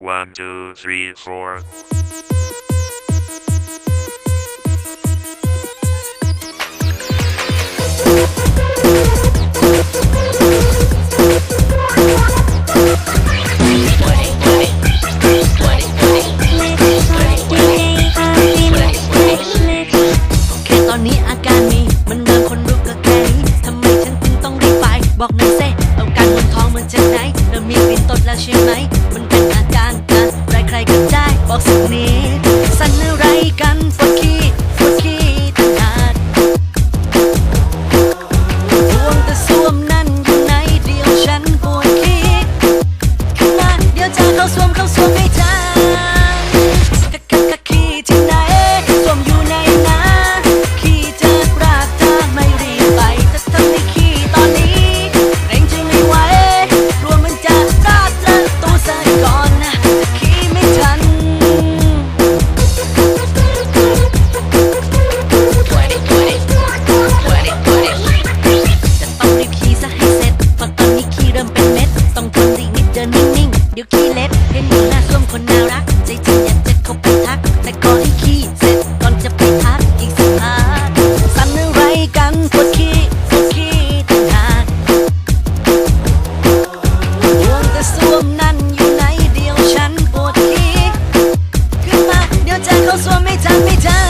One, two, three, four. ตอนนี้อาการมีมันด่มคนรู้ก็แค่นี้ทำไมฉันถึงต้องรีบไป บอกหน่ยเซเอาการบนท้องเหมือนเช่นไหนเรามีกลิ่นตดแล้วใช่ไหม บอกสักนิดสั่นอะไรกันสักขี้ปวดขี้ตั้งนานดวงแต่สวมนั่นอยู่ไหนเดียวฉันปวดขี้ขนาดเดียวจะเข้าสวมเข้าสวมใเห็นหน้าสวมคนน่ารัก ใจจริงอยากจเขาไปทัก แต่ก่อนให้ขี้เสร็จก่อนจะไปทักอีกสักพักสั่นอไรกันปวดขี้ปวดขี้ต่างหากห่วงต่สวมนั่นอยู่ไหนเดียวฉันปวดขี้ขึ้นมาเดี๋ยวจเขาสวมไม่ทันไม่ทัน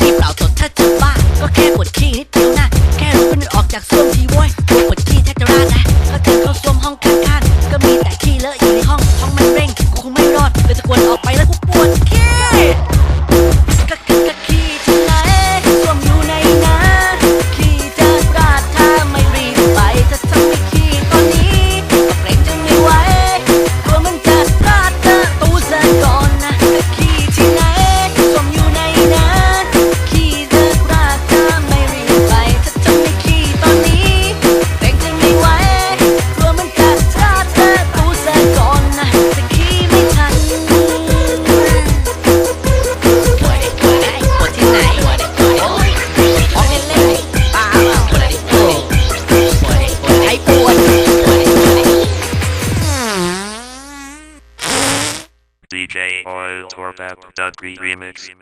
people DJ Oil Torpap.remix.